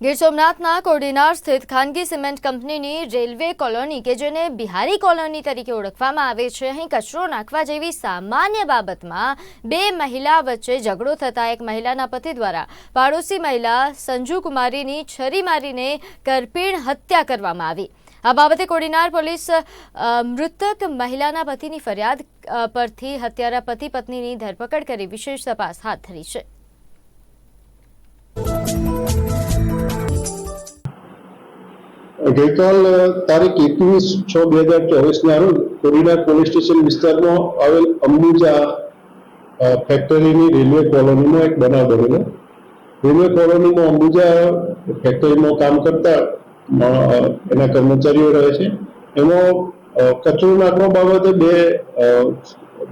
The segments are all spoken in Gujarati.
ગીર સોમનાથના કોડીનાર સ્થિત ખાનગી સિમેન્ટ કંપનીની રેલવે કોલોની કે જેને બિહારી કોલોની તરીકે ઓળખવામાં આવે છે, અહીં કચરો નાખવા જેવી સામાન્ય બાબતમાં બે મહિલા વચ્ચે ઝઘડો થતાં એક મહિલાના પતિ દ્વારા પાડોશી મહિલા સંજુ કુમારીની છરી મારીને કરપીણ હત્યા કરવામાં આવી. આ બાબતે કોડીનાર પોલીસ મૃતક મહિલાના પતિની ફરિયાદ પરથી હત્યારા પતિ પત્નીની ધરપકડ કરી વિશેષ તપાસ હાથ ધરી છે. ગઈકાલ તારીખ એકવીસ છ બે હજાર ચોવીસના રોજ કોરીના પોલીસ સ્ટેશન વિસ્તારમાં આવેલ અંબુજા ફેક્ટરીની રેલવે કોલોનીમાં એક બનાવ બનેલો. રેલવે કોલોનીમાં અંબુજા ફેક્ટરીમાં કામ કરતા એના કર્મચારીઓ રહે છે. એમાં કચરો નાખવા બાબતે બે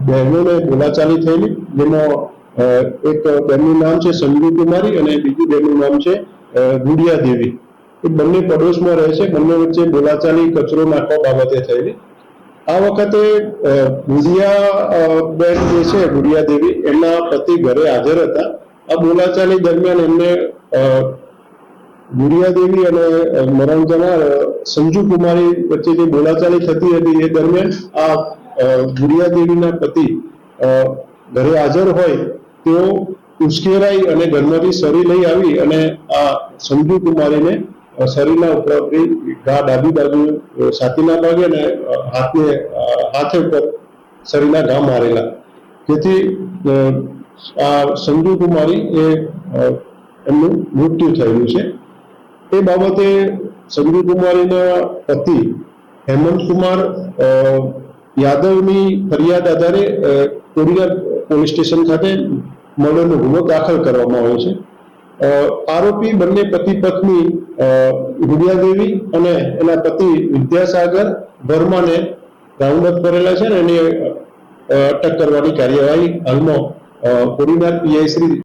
બહેનોને બોલાચાલી થયેલી, જેમાં એક બહેનનું નામ છે સંજુ કુમારી અને બીજી બહેનનું નામ છે ગુડિયા દેવી. એ બંને પડોશમાં રહે છે. બંને વચ્ચે બોલાચાલી કચરો નાખવા બાબતે થયેલી. આ વખતે ગુજિયા બેન જે છે ગુડિયા દેવી, એમના પતિ ઘરે હાજર હતા. આ બોલાચાલી દરમિયાન એમને ગુડિયા દેવી અને મરણ જનાર સંજુ કુમારી વચ્ચે જે બોલાચાલી થતી હતી, એ દરમિયાન આ ગુડિયા દેવીના પતિ ઘરે હાજર હોય, તેઓ ઉશ્કેરાઈ અને ઘરમાંથી સરી લઈ આવી અને આ સંજુ કુમારીને શરીરના ઉપરથી ઘા ડાબી બાજુ છાતીના ભાગે અને હાથને હાથે ઉપર શરીરના ઘા મારેલા. જેથી આ સંજુ કુમારી એ એમનું મૃત્યુ થયેલું છે. એ બાબતે સંજુ કુમારીના પતિ હેમંત કુમાર યાદવની ફરિયાદ આધારે અ, પોલીસ સ્ટેશન ખાતે મર્ડરનો ગુનો દાખલ કરવામાં આવ્યો છે. આરોપી બંને પતિ પત્ની ગુડિયા અને એના પતિ વિદ્યાસાગર વર્માને રાઉન્ડ અપ કરેલા છે અને એની અટક કરવાની કાર્યવાહી હાલમાં કોડીનાર પીઆઈ શ્રી